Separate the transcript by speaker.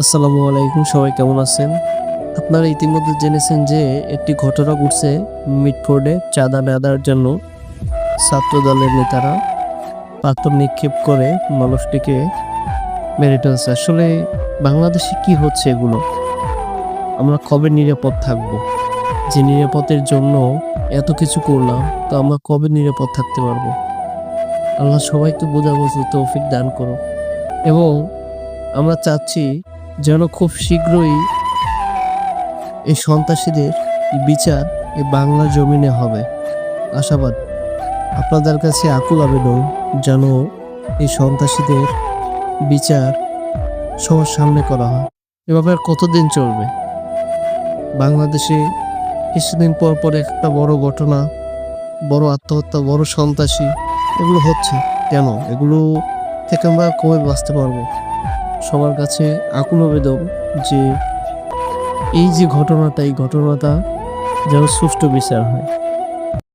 Speaker 1: আসসালামু আলাইকুম, সবাই কেমন আছেন? আপনারা ইতিমধ্যে জেনেছেন যে একটি ঘটনা ঘটছে মিটফোর্ডে চাঁদা নেওয়ার জন্য। ছাত্র দলের নেতারা পাথর নিক্ষেপ করে মানুষটিকে মেরে ফেলছে। আসলে বাংলাদেশে কি হচ্ছে এগুলো? আমরা কবে নিরাপদ থাকব? যে নিরাপদের জন্য এত কিছু করলাম, তো আমরা কবে নিরাপদ থাকতে পারব? আল্লাহ সবাইকে বোঝা বুঝতে তৌফিক দান করো এবং আমরা চাচ্ছি যেন খুব শীঘ্রই এই সন্ত্রাসীদের বিচার এই বাংলা জমিনে হবে। আশাবাদ। আপনাদের কাছে আকুল আবেদন যেন এই সন্ত্রাসীদের বিচার সবার সামনে করা হয়। এভাবে আর কতদিন চলবে? বাংলাদেশে কিছুদিন পর পর একটা বড় ঘটনা, বড় আত্মহত্যা, বড় সন্ত্রাসী, এগুলো হচ্ছে। কেন? এগুলো থেকে আমরা কবে বাঁচতে পারব? সবার কাছে আকুল আবেদন যে এই যে ঘটনাটা এই ঘটনাটা যেন সুষ্ঠু বিচার হয়।